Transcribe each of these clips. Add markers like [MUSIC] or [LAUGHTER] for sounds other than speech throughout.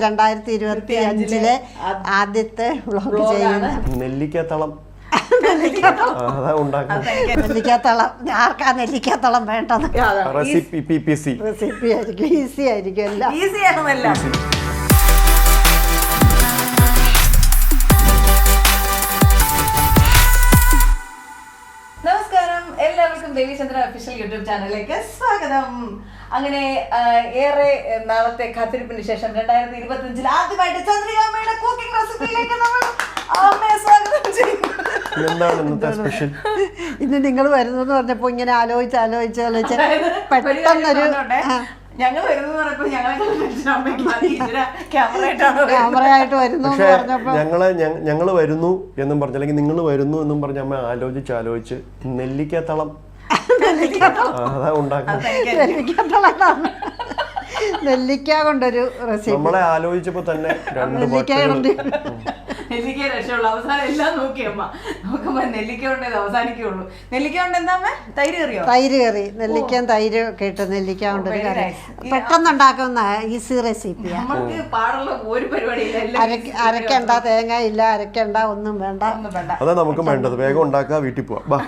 രണ്ടായിരത്തി ഇരുപത്തി അഞ്ചിലെ ആദ്യത്തെ വ്ളോഗ് ചെയ്യുന്നത് നെല്ലിക്കത്തളം. നെല്ലിക്കാത്തളം. ആർക്കാ നെല്ലിക്കാത്തളം. വേണ്ടത്. റെസിപ്പി ഈസി ആയിരിക്കും എല്ലാം. ഈസി നമസ്കാരം എല്ലാവർക്കും ദേവിചന്ദ്ര ഒഫീഷ്യൽ യൂട്യൂബ് ചാനലിലേക്ക് സ്വാഗതം. അങ്ങനെ ഏറെ നാളത്തെ കാത്തിരിപ്പിന് ശേഷം രണ്ടായിരത്തി ഇരുപത്തി അഞ്ചിൽ ആദ്യമായിട്ട് ചന്ദ്രികാമ്മയുടെ കുക്കിംഗ് റെസിപ്പിയിലേക്ക് നമ്മൾ അമ്മയെ സ്വാഗതം ചെയ്യുന്നു ഇന്ന് നിങ്ങൾ വരുന്നു എന്ന് പറഞ്ഞപ്പോ ഇങ്ങനെ ആലോചിച്ച് ആലോചിച്ച് ആലോചിച്ച് പെട്ടെന്നൊരു ഞങ്ങൾ വരുന്നു പറഞ്ഞപ്പോ ഞങ്ങളെ ക്യാമറ ആയിട്ട് വരുന്നു ഞങ്ങൾ ഞങ്ങൾ വരുന്നു എന്നും പറഞ്ഞ് അല്ലെങ്കിൽ നിങ്ങൾ വരുന്നു എന്നും പറഞ്ഞ അമ്മ ആലോചിച്ച് ആലോചിച്ച് നെല്ലിക്കത്തളം. അതാ ഉണ്ടാക്കുന്നത്. നെല്ലിക്ക കൊണ്ടൊരു റെസിപ്പി. നമ്മളെ ആലോചിച്ചപ്പോ തന്നെ രണ്ട് നെല്ലിക്ക നെല്ലിക്ക രക്ഷയുള്ളൂ. അവസാനം എല്ലാം നോക്കി അമ്മ. നോക്കുമ്പോ നെല്ലിക്ക ഉണ്ടേ അവസാനിക്കുള്ളൂ നെല്ലിക്ക കൊണ്ട് എന്താ അമ്മ? തൈര് കറിയോ? തൈര് കറി. നെല്ലിക്കയും തൈര് കേട്ട് നെല്ലിക്ക ഉണ്ട് കറി. പെട്ടെന്നുണ്ടാക്കുന്ന ഈസി റെസിപ്പിയാ. നമുക്ക് പാടുള്ള ഒരു പരിപാടി അരക്കണ്ട തേങ്ങ ഇല്ല അരക്കണ്ട ഒന്നും വേണ്ട. അതാ നമുക്ക് വേണ്ടത്. വേഗം ഉണ്ടാക്കുക വീട്ടിൽ പോവാം.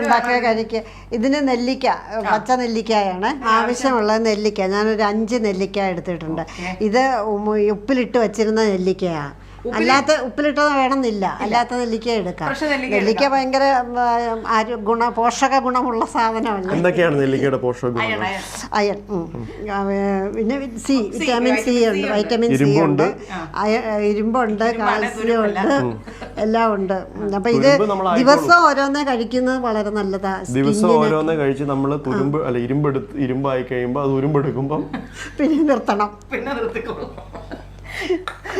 ഉണ്ടാക്കുക കഴിക്കുക. ഇതിന് നെല്ലിക്ക പച്ച നെല്ലിക്കായാണ്. ആവശ്യമുള്ള നെല്ലിക്ക. ഞാനൊരു അഞ്ച് നെല്ലിക്ക എടുത്തിട്ടുണ്ട്. ഇത് ഉപ്പിലിട്ട് വെച്ചിരുന്ന നെല്ലിക്കയാ. അല്ലാത്ത ഉപ്പിലിട്ടത് വേണമെന്നില്ല. അല്ലാത്ത നെല്ലിക്ക എടുക്കാം. നെല്ലിക്ക ഭയങ്കര ഗുണ പോഷക ഗുണമുള്ള സാധനമല്ലേ? എന്തൊക്കെയാണ് നെല്ലിക്കയുടെ പോഷക അയൺ ഗുണങ്ങൾ പിന്നെ സി വിറ്റാമിൻ സി ഉണ്ട്. വൈറ്റമിൻ സി ഉണ്ട്. ഇരുമ്പുണ്ട്. അയ- ഇരുമ്പുണ്ട് കാൽസ്യം ഉണ്ട്. എല്ലാം ഉണ്ട്. അപ്പൊ ഇത് ദിവസം ഓരോന്നേ കഴിക്കുന്നത് വളരെ നല്ലതാ. ദിവസം ഓരോന്നേ കഴിച്ച് നമ്മൾ തുരുമ്പ് അല്ല ഇരുമ്പെടുത്ത് ഇരുമ്പായി കഴിയുമ്പോൾ അത് ഉരുമ്പെടുക്കുമ്പോൾ പിന്നെ നിർത്തണം. പിന്നെ നിർത്തിക്കോളും.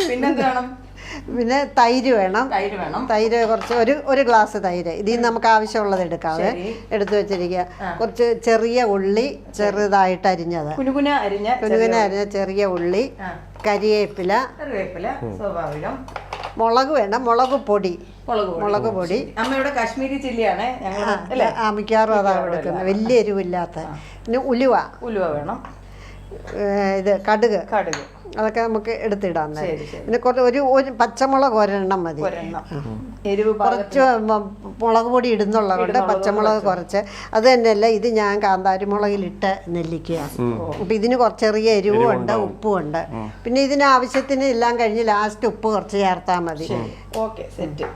പിന്നെന്താണ് പിന്നെ തൈര് വേണം. തൈര് വേണം. തൈര് കുറച്ച് ഒരു ഒരു ഗ്ലാസ് തൈര്. ഇതിൽ നിന്ന് നമുക്ക് ആവശ്യമുള്ളത് എടുക്കാവേ എടുത്തു വെച്ചിരിക്കുക കുറച്ച് ചെറിയ ഉള്ളി ചെറുതായിട്ട് അരിഞ്ഞത്. കുനുകുന അരിഞ്ഞ കുനുകുന അരിഞ്ഞ ചെറിയ ഉള്ളി കരിയേപ്പില കരിവേപ്പില കറിവേപ്പില സ്വാഭാവികം മുളക് വേണ്ട മുളക് പൊടി. മുളക് പൊടി. അമ്മയുടെ കാശ്മീരി ചില്ലിയാണ് ആ, അല്ലേ? ആ മിക്കവാറും അതാണ് എടുക്കുന്നത് വലിയ എരിവില്ലാത്ത. പിന്നെ ഉലുവ. ഉലുവ വേണം. ഇത് കടുക്. കടുക്. അതൊക്കെ നമുക്ക് എടുത്തിടാം. പിന്നെ കുറച്ച് ഒരു ഒരു പച്ചമുളക് ഒരെണ്ണം മതി. കുറച്ച് മുളക് പൊടി ഇടുന്നുള്ളതുകൊണ്ട് പച്ചമുളക് കുറച്ച്. അത് തന്നെയല്ല ഇത് ഞാൻ കാന്താരി മുളകിലിട്ട് നെല്ലിക്കുക അപ്പം ഇതിന് കുറച്ച് ചെറിയ എരിവും ഉണ്ട് ഉപ്പും ഉണ്ട്. പിന്നെ ഇതിന് ആവശ്യത്തിന് എല്ലാം കഴിഞ്ഞ് ലാസ്റ്റ് ഉപ്പ് കുറച്ച് ചേർത്താൽ മതി. Okay set.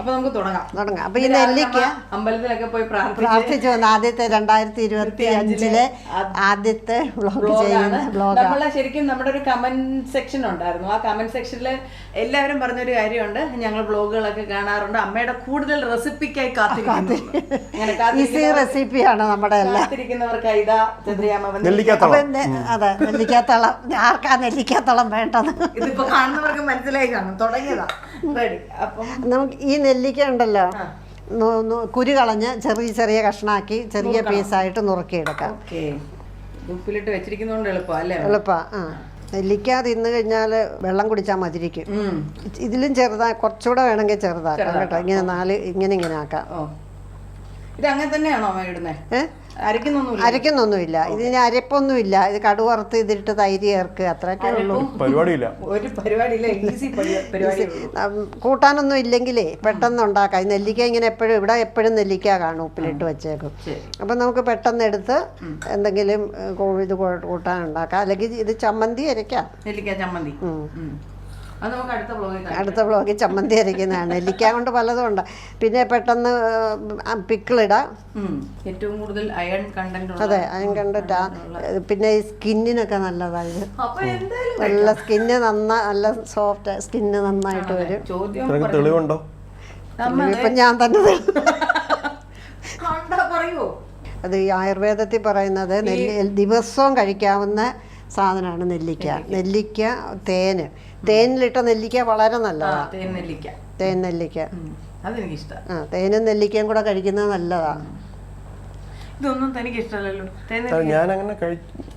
അപ്പൊ നമുക്ക് തുടങ്ങാം. തുടങ്ങാം. അപ്പം ഈ നെല്ലിക്ക അമ്പലത്തിലൊക്കെ പോയി പ്രാർത്ഥിച്ച് വന്ന ആദ്യത്തെ രണ്ടായിരത്തി ഇരുപത്തി അഞ്ചിലെ ആദ്യത്തെ ബ്ലോഗ് ബ്ലോഗ് ചെയ്യുന്ന നമ്മളെ ശരിക്കും നമ്മുടെ ഒരു കമന്റ് സെക്ഷൻ ഉണ്ടായിരുന്നു. ആ കമന്റ് സെക്ഷനിൽ എല്ലാവരും പറഞ്ഞൊരു കാര്യമുണ്ട്. ഞങ്ങൾ ബ്ലോഗുകളൊക്കെ കാണാറുണ്ട്. അമ്മയുടെ കൂടുതൽ റെസിപ്പിക്കായി കാത്തിരിക്കുന്നു. ഈസി റെസിപ്പിയാണ് നമ്മുടെ എല്ലാം. കാത്തിരിക്കുന്നവർക്ക് ഇതാ ചന്ദ്രിയാമ്മ വന്ന് നെല്ലിക്കത്തളം അപ്പൊ നെ- അതെ നെല്ലിക്കാത്തളം ആർക്കാ നെല്ലിക്കാത്തളം വേണ്ടത്? ഇതിപ്പോ കാണുന്നവർക്ക് മനസ്സിലായി കാണും. തുടങ്ങിയതാ. നമുക്ക് ഈ നെല്ലിക്ക ഉണ്ടല്ലോ. കുരു കളഞ്ഞ് ചെറിയ ചെറിയ കഷ്ണാക്കി ചെറിയ പീസായിട്ട് നുറുക്കിയെടുക്കാം. ഉപ്പിലിട്ട് വെച്ചിരിക്കുന്നതുകൊണ്ട് എളുപ്പം അല്ലേ? എളുപ്പാ. ആ. നെല്ലിക്ക തിന്നു കഴിഞ്ഞാൽ വെള്ളം കുടിച്ചാൽ മതിരിക്കും. ഇതിലും ചെറുതാ കുറച്ചുകൂടെ വേണമെങ്കിൽ ചെറുതാക്കാം കേട്ടോ. ഇങ്ങനെ നാല് ഇങ്ങനെ ഇങ്ങനെ ആക്കാം. ഇത് അങ്ങനെ തന്നെയാണോ ഇടുന്നത് ഏ? അരയ്ക്കുന്നൊന്നുമില്ല. ഇതിന് അരപ്പൊന്നുമില്ല. ഇത് കടുവറുത്ത് ഇതിട്ട് തൈര് ചേർക്കുക അത്രയൊക്കെ ഉള്ളൂ. [LAUGHS] പരിപാടിയില്ല. ഒരു പരിപാടിയില്ല. ഈസി പരിപാടി കൂട്ടാനൊന്നും ഇല്ലെങ്കിലേ പെട്ടെന്ന് ഉണ്ടാക്കാം. ഈ നെല്ലിക്ക ഇങ്ങനെ എപ്പോഴും ഇവിടെ എപ്പോഴും നെല്ലിക്ക കാണും ഉപ്പിലിട്ട് വെച്ചേക്കും. അപ്പൊ നമുക്ക് പെട്ടെന്ന് എടുത്ത് എന്തെങ്കിലും ഏ, കൂ- ഇത് കൂട്ടാൻ ഉണ്ടാക്കാം അല്ലെങ്കിൽ ഇത് ചമ്മന്തി അരയ്ക്കാം. നെല്ലിക്ക ചമ്മന്തി. അടുത്ത ബ്ലോഗിൽ ചമ്മന്തി അരയ്ക്കുന്നതാണ്. നെല്ലിക്ക കൊണ്ട് പലതും ഉണ്ട്. പിന്നെ പെട്ടെന്ന് പിക്കിളിടാം അതെ ഏറ്റവും കൂടുതൽ അയൺ കണ്ടന്റ് അതെ അയൺ കണ്ടിട്ടാ പിന്നെ ഈ സ്കിന്നിനൊക്കെ നല്ലതാണ് നല്ല സ്കിന്ന് നന്നാ നല്ല സോഫ്റ്റ് സ്കിന്ന് നന്നായിട്ട് വരും. തെളിവുണ്ടോ? ഇപ്പം ഞാൻ തന്നെ അത് ഈ ആയുർവേദത്തിൽ പറയുന്നത് നെല്ലി ദിവസവും കഴിക്കാവുന്ന സാധനമാണ് നെല്ലിക്ക. നെല്ലിക്ക തേന്. തേനിലിട്ട നെല്ലിക്ക വളരെ നല്ലതാ. നല്ലതാണ് തേൻ നെല്ലിക്ക. തേൻ നെല്ലിക്ക. ഉം. അതെനിക്ക് ഇഷ്ടം ആ തേനും നെല്ലിക്കയും കൂടെ കഴിക്കുന്നത് നല്ലതാ. ഇതൊന്നും തനിക്ക് ഇഷ്ടമല്ലല്ലോ തേൻ ഞാൻ അങ്ങനെ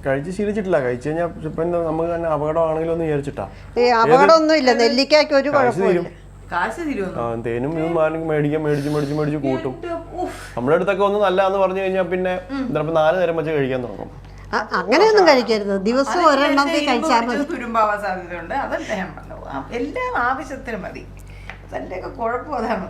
കഴിച്ച് ശീലിച്ചിട്ടില്ല. കഴിച്ചു കഴിഞ്ഞാൽ ഇപ്പം എന്താ നമുക്ക് തന്നെ അപകടമാണെങ്കിലും ഒന്ന് വിചാരിച്ചിട്ടാ. ഈ അപകടമൊന്നുമില്ല. നെല്ലിക്കയ്ക്ക് ഒരു കാശ് കുഴപ്പമില്ല തീരും. കാശ് തരുമെന്നോ ആ തേനും ഇതും മാനും മേടിക്കാൻ മേടിച്ച് മേടിച്ച് മേടിച്ച് കൂട്ടും. നമ്മുടെ അടുത്തൊക്കെ ഒന്ന് നല്ലതെന്ന് പറഞ്ഞു കഴിഞ്ഞാൽ പിന്നെ ചിലപ്പോൾ നാല് നേരം വെച്ച് കഴിക്കാൻ തുടങ്ങും. അങ്ങനെയൊന്നും കഴിക്കരുത്. ദിവസം ഒരെണ്ണത്തിൽ കഴിച്ചാൽ മതി. തുരുമ്പാവാൻ സാധ്യതയുണ്ട് അതല്ല ഞാൻ പറഞ്ഞു ആ, എല്ലാം ആവശ്യത്തിന് മതി. അതിന്റെയൊക്കെ കുഴപ്പം അതാണ്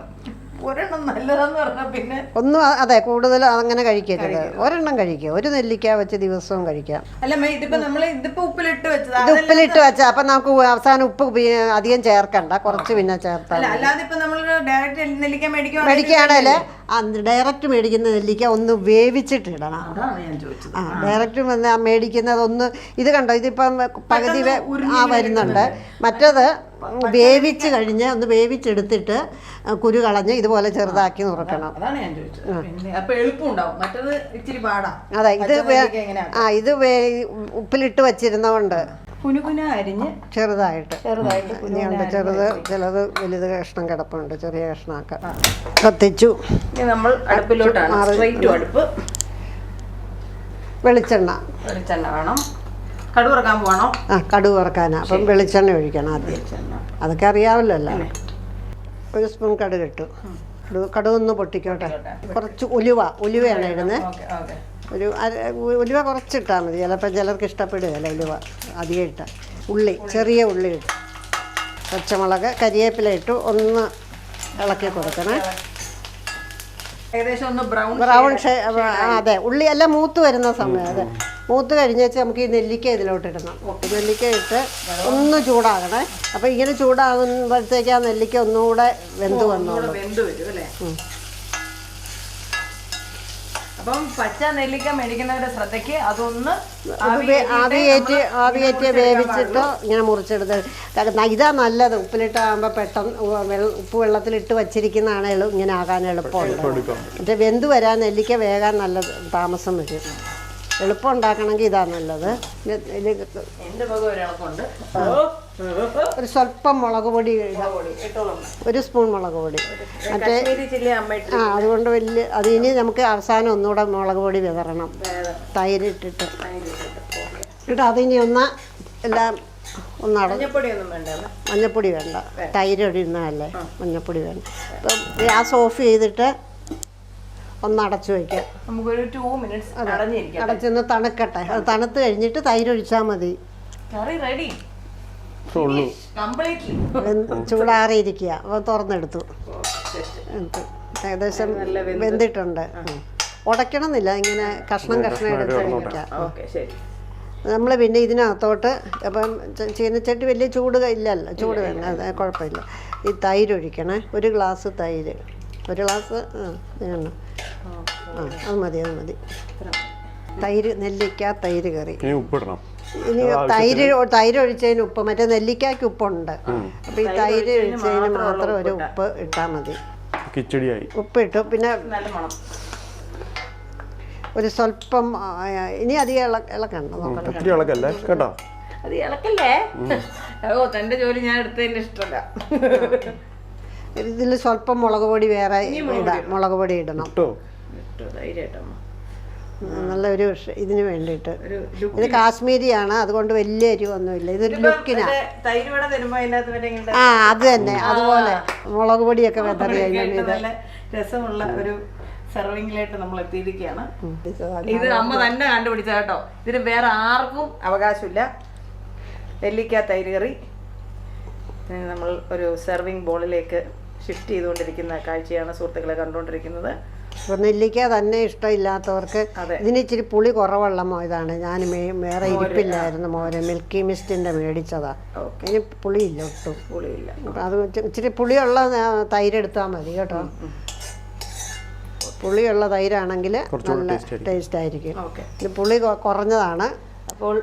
ഒരെണ്ണം നല്ലതെന്ന് പറഞ്ഞാൽ പിന്നെ ഒന്നും അതെ കൂടുതൽ അങ്ങനെ കഴിക്കരുത്. ഒരെണ്ണം കഴിക്കുക. ഒരു നെല്ലിക്ക വെച്ച് ദിവസവും കഴിക്കാം. അല്ല ഇതിപ്പോ നമ്മൾ ഇതിപ്പോ ഉപ്പിലിട്ട് വെച്ചത്. ഉപ്പിലിട്ട് വെച്ചാൽ അപ്പൊ നമുക്ക് അവസാനം ഉപ്പ് അധികം ചേർക്കണ്ട. കുറച്ച് പിന്നെ ചേർത്താൽ അല്ലാതെ ഇപ്പൊ നമ്മൾ ഡയറക്റ്റ് നെല്ലിക്ക മേടിക്കുകയാണെങ്കിൽ ഡയറക്റ്റ് മേടിക്കുന്ന നെല്ലിക്ക ഒന്ന് വേവിച്ചിട്ടിടണം. ആ ഡയറക്റ്റ് വന്ന് ആ മേടിക്കുന്നത് ഒന്ന് ഇത് കണ്ടോ ഇതിപ്പം പകുതി ആ വരുന്നുണ്ട്. മറ്റത് വേവിച്ച് കഴിഞ്ഞ് ഒന്ന് വേവിച്ചെടുത്തിട്ട് കുരു കളഞ്ഞ് ഇതുപോലെ ചെറുതാക്കി നുറുക്കണം. അതെ ഇത് ആ ഇത് ഉപ്പിലിട്ട് വച്ചിരുന്നതുകൊണ്ട്. കുനുകുന അരിഞ്ഞ് ചെറുതായിട്ട്. ചെറുതായിട്ട് ഇനിയുണ്ട് ചെറുത് ചിലത് വലുത് കഷ്ണം കിടപ്പുണ്ട് ചെറിയ കഷ്ണമൊക്കെ. കത്തിച്ചു. നമ്മൾ അടുപ്പിലോട്ടാണ്. അടുപ്പ്. വെളിച്ചെണ്ണ. വെളിച്ചെണ്ണ വേണം. കടുക് ഇറക്കാൻ പോകണോ ആ കടുക് വറക്കാനാ. അപ്പം വെളിച്ചെണ്ണ ഒഴിക്കണം ആദ്യം. അതൊക്കെ അറിയാമല്ലോ ഒരു സ്പൂൺ കടുക് ഇട്ടു. കടുക് ഒന്ന് പൊട്ടിക്കോട്ടെ. കുറച്ച് ഉലുവ ഉലുവയാണ് ഇടുന്നത് ഒരു ഉലുവ കുറച്ചിട്ടാൽ മതി. ചിലപ്പോൾ ചിലർക്ക് ഇഷ്ടപ്പെടുകയല്ല ഉലുവ അധികം ഇട്ട. ഉള്ളി ചെറിയ ഉള്ളി ഇട്ടു. പച്ചമുളക് കരിയേപ്പില ഇട്ടു. ഒന്ന് ഇളക്കി കൊടുക്കണേ. ഏകദേശം ഒന്ന് ബ്രൗൺ ബ്രൗൺ ഷേ അതെ. ഉള്ളി എല്ലാം മൂത്ത് വരുന്ന സമയം അതെ. മൂത്ത് കഴിഞ്ഞ് വെച്ച് നമുക്ക് ഈ നെല്ലിക്ക ഇതിലോട്ട് ഇടണം. നെല്ലിക്ക ഇട്ട് ഒന്ന് ചൂടാകണേ. അപ്പോൾ ഇങ്ങനെ ചൂടാകുമ്പോഴത്തേക്ക് ആ നെല്ലിക്ക ഒന്നുകൂടെ വെന്ത് വന്നോളൂ. വെന്ത് വരും അല്ലേ? അപ്പം പച്ച നെല്ലിക്ക മേടിക്കുന്നവരുടെ ശ്രദ്ധയ്ക്ക് അതൊന്ന് ആവിയേറ്റ് ആവിയേറ്റ് വേവിച്ചിട്ട് ഇങ്ങനെ മുറിച്ചെടുത്ത് ഇതാ നല്ലത്. ഉപ്പിലിട്ടാകുമ്പോൾ പെട്ടെന്ന് ഉപ്പ് വെള്ളത്തിലിട്ട് വച്ചിരിക്കുന്നതാണ് ഇങ്ങനെ ആകാൻ എളുപ്പമുണ്ട് മറ്റേ വെന്ത് വരാൻ നെല്ലിക്ക വേകാൻ നല്ല താമസം വരും. എളുപ്പം ഉണ്ടാക്കണമെങ്കിൽ ഇതാ നല്ലത്. എന്റെ വക ഒരിളക്കുണ്ട് ഒരു സ്വല്പം മുളക് പൊടി ഇടാം. ഒരു സ്പൂൺ മുളക് പൊടി. മറ്റേ ഇട്ട് ആ അതുകൊണ്ട് വലിയ അത് ഇനി നമുക്ക് അവസാനം ഒന്നുകൂടെ മുളക് പൊടി വിതറണം. തൈര് ഇട്ടിട്ട് എന്നിട്ട് അതിനി ഒന്ന് എല്ലാം ഒന്ന് അട മഞ്ഞപ്പൊടി വേണ്ട തൈരൊടി മഞ്ഞപ്പൊടി വേണ്ട. തൈര് ഇടുന്നതല്ലേ? മഞ്ഞപ്പൊടി വേണ്ട. അപ്പം ഗ്യാസ് ഓഫ് ചെയ്തിട്ട് ഒന്ന് അടച്ചു വയ്ക്കാം. നമുക്കൊരു ടു മിനിറ്റ്സ് അടഞ്ഞിരിക്കാം അടച്ചൊന്ന് തണുക്കട്ടെ. അത് തണുത്ത് കഴിഞ്ഞിട്ട് തൈര് ഒഴിച്ചാൽ മതി. കറി റെഡി ഉള്ളൂ. ചൂടാറിയിരിക്കുക. അപ്പോൾ തുറന്നെടുത്തു. ഏകദേശം വെന്തിട്ടുണ്ട്. ഉടയ്ക്കണമെന്നില്ല ഇങ്ങനെ കഷ്ണം കഷ്ണം എടുത്ത് കഴിക്കാം. നമ്മൾ പിന്നെ ഇതിനകത്തോട്ട് അപ്പം ചീനച്ചട്ടി വലിയ ചൂട് ഇല്ലല്ലോ. ചൂട് വേണ്ട. അത് കുഴപ്പമില്ല. ഈ തൈര് ഒഴിക്കണേ. ഒരു ഗ്ലാസ് തൈര്. ഒരു ഗ്ലാസ് ആ വേണം ആ അത് മതി അത് മതി. തൈര് നെല്ലിക്ക തൈര് കറി. ഇനി ഉപ്പിടണം. ഇനി തൈര് തൈര് ഒഴിച്ചതിന് ഉപ്പ് മറ്റേ നെല്ലിക്കായ്ക്ക് ഉപ്പുണ്ട്. അപ്പൊ ഈ തൈര് ഒഴിച്ചതിന് മാത്രം ഒരു ഉപ്പ് ഇട്ടാൽ മതി. കിച്ചടിയായി. ഉപ്പിട്ടു. പിന്നെ നല്ല മണം. ഒരു സ്വല്പം ഇനി അധികം ഇള ഇളക്കണ്ട. നോക്കട്ടെ ഇളക്കല്ലേ? കേട്ടോ? അത് ഇളക്കല്ലേ? ഓ തന്റെ ജോലി ഞാൻ എടുത്തതിന്റെ ഇഷ്ടമല്ല. ഇതിൽ സ്വല്പം മുളക് പൊടി വേറെ ഇടാം മുളക് പൊടി ഇടണം. കേട്ടോ ധൈര്യമായിട്ടമ്മ നല്ല ഒരു ഇതിന് വേണ്ടിയിട്ട്. ഇത് കാശ്മീരിയാണ് അതുകൊണ്ട് വലിയ എരിവൊന്നുമില്ല ഇതൊരു ലുക്കിനാ. തൈര് വട തരുമ്പോ അതിനകത്ത് വരെ ആ അത് തന്നെ. അതുപോലെ മുളക് പൊടിയൊക്കെ വെതറി ഇത് രസമുള്ള ഒരു സെർവിംഗിലായിട്ട് നമ്മൾ എത്തിയിരിക്കുകയാണ് ഇത് ഇത് അമ്മ തന്നെ കണ്ടുപിടിച്ച കേട്ടോ. ഇതിന് വേറെ ആർക്കും അവകാശമില്ല. നെല്ലിക്ക തൈര് കറി നമ്മൾ ഒരു സെർവിങ് ബോളിലേക്ക് ഷിഫ്റ്റ് ചെയ്തുകൊണ്ടിരിക്കുന്ന കാഴ്ചയാണ് സുഹൃത്തുക്കളെ കണ്ടുകൊണ്ടിരിക്കുന്നത്. നെല്ലിക്ക തന്നെ ഇഷ്ടമില്ലാത്തവർക്ക്. ഇതിന് ഇച്ചിരി പുളി കുറവുള്ള മോയതാണ് ഞാൻ വേറെ ഇരിപ്പില്ലായിരുന്നു മോര്. മിൽക്കി മിസ്റ്റിന്റെ മേടിച്ചതാ. ഇനി പുളിയില്ല ഒട്ടും. പുളിയില്ല. അപ്പം അത് ഇച്ചിരി പുളിയുള്ള തൈര് എടുത്താൽ മതി കേട്ടോ. പുളിയുള്ള തൈരാണെങ്കിൽ നല്ല ആയിരിക്കും. ടേസ്റ്റ് ആയിരിക്കും. ഇത് പുളി കുറഞ്ഞതാണ്. അപ്പോൾ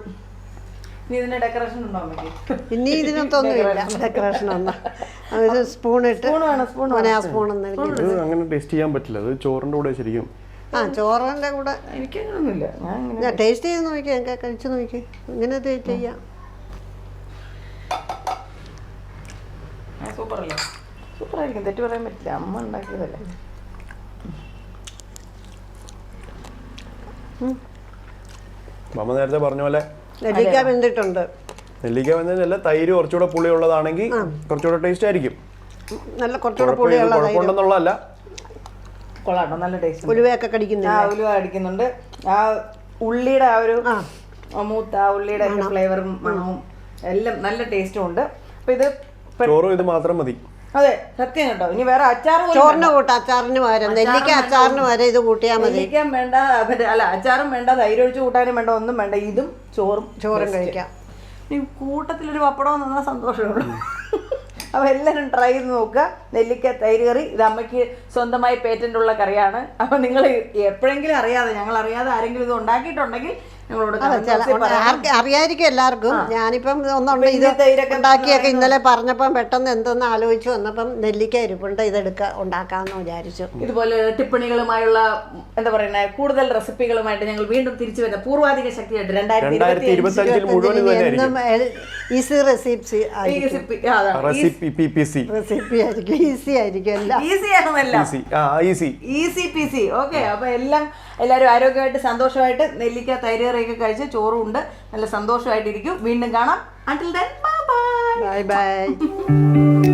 ഡെക്കറേഷൻ ഉണ്ടോ ഇനി ഇതിനകത്തൊന്നുമില്ല ഡെക്കറേഷൻ ഒന്നും. സ്പൂൺ ഇട്ട് സ്പൂൺ സ്പൂൺ അങ്ങനെ ടേസ്റ്റ് ചെയ്യാൻ പറ്റില്ല. അത് ചോറിന്റെ കൂടെ ശരിക്കും. ആ ചോറിന്റെ കൂടെ. എനിക്കങ്ങനൊന്നുമില്ല ഞാൻ ഇങ്ങനെ ഞാൻ ടേസ്റ്റ് ചെയ്ത് നോക്കി. എനിക്ക് കഴിച്ചു നോക്കി. ഇങ്ങനെ ടേസ്റ്റ് ചെയ്യാം. അല്ലേ തെറ്റ് പറയാൻ പറ്റില്ല. അമ്മ ഉണ്ടാക്കിയതല്ലേ. അമ്മ നേരത്തെ പറഞ്ഞ പോലെ നെല്ലിക്ക വെന്തിട്ടുണ്ട്. നെല്ലിക്ക വെന്തതല്ല തൈര് കുറച്ചുകൂടെ പുളിയുള്ളതാണെങ്കിൽ കുറച്ചുകൂടെ ടേസ്റ്റ് ആയിരിക്കും. നല്ല കുറച്ചുകൂടെ പുളി ഉള്ളതാണ് പുളിയുള്ള കുഴപ്പമുണ്ടെന്നുള്ളതല്ല. കൊള്ളാട്ടോ നല്ല ടേസ്റ്റ് ഉലുവയൊക്കെ കടിക്കുന്നു ആ ഉലുവ അടിക്കുന്നുണ്ട് ആ ഉള്ളിയുടെ ആ ഒരു മൂത്ത ആ ഉള്ളിയുടെ ഫ്ലേവറും മണവും എല്ലാം നല്ല ടേസ്റ്റും ഉണ്ട്. അപ്പോൾ ഇത് ചോറും ഇത് മാത്രം മതി. അതെ സത്യം കേട്ടോ. ഇനി വേറെ അച്ചാർ ചോറിന് കൂട്ട അച്ചാറിന് വരെ. നെല്ലിക്ക അച്ചാറിന് വരെ ഇത് കൂട്ടിയാൽ മതി. നെല്ലിക്കാൻ വേണ്ട അല്ല അച്ചാറും വേണ്ട തൈര് ഒഴിച്ച് കൂട്ടാനും വേണ്ട ഒന്നും വേണ്ട. ഇതും ചോറും ചോറും കഴിക്കാം. ഇനി കൂട്ടത്തിലൊരു പപ്പടം നിന്നാൽ സന്തോഷമുള്ളൂ അപ്പൊ എല്ലാവരും ട്രൈ ചെയ്ത് നോക്കുക. നെല്ലിക്ക തൈര് കറി. ഇത് അമ്മയ്ക്ക് സ്വന്തമായി പേറ്റന്റ് ഉള്ള കറിയാണ്. അപ്പൊ നിങ്ങൾ എപ്പോഴെങ്കിലും അറിയാതെ ഞങ്ങൾ അറിയാതെ ആരെങ്കിലും ഇത് ഉണ്ടാക്കിയിട്ടുണ്ടെങ്കിൽ ഞങ്ങളോട് അറിയായിരിക്കും എല്ലാവർക്കും. ഞാനിപ്പം ഒന്നുണ്ട് ഇത് ഉണ്ടാക്കിയൊക്കെ ഇന്നലെ പറഞ്ഞപ്പം പെട്ടെന്ന് എന്തെന്ന് ആലോചിച്ചു. വന്നപ്പം നെല്ലിക്ക ഇരിപ്പുണ്ട് ഇതെടുക്ക ഉണ്ടാക്കാമെന്ന് വിചാരിച്ചു. ഇതുപോലെ ടിപ്പണികളുമായുള്ള എന്താ പറയുന്നത് കൂടുതൽ റെസിപ്പികളുമായിട്ട് ഞങ്ങൾ വീണ്ടും തിരിച്ചു വരുന്ന പൂർവാധിക ശക്തിയായിട്ട് രണ്ടായിരത്തി ഇരുപത്തി അഞ്ചിൽ മുഴുവൻ ഈസി റെസിപ്പി ആയിരിക്കും ഈസി ആയിരിക്കും എല്ലാം. ഈസി ആണെന്നല്ല. ഈസി ആ easy. Easy P C. Okay അപ്പൊ എല്ലാം എല്ലാവരും ആരോഗ്യമായിട്ട് സന്തോഷമായിട്ട് നെല്ലിക്ക തൈര് കറിയൊക്കെ കഴിച്ച് ചോറും ഉണ്ട് നല്ല സന്തോഷമായിട്ടിരിക്കും. വീണ്ടും കാണാം. Until then bye bye bye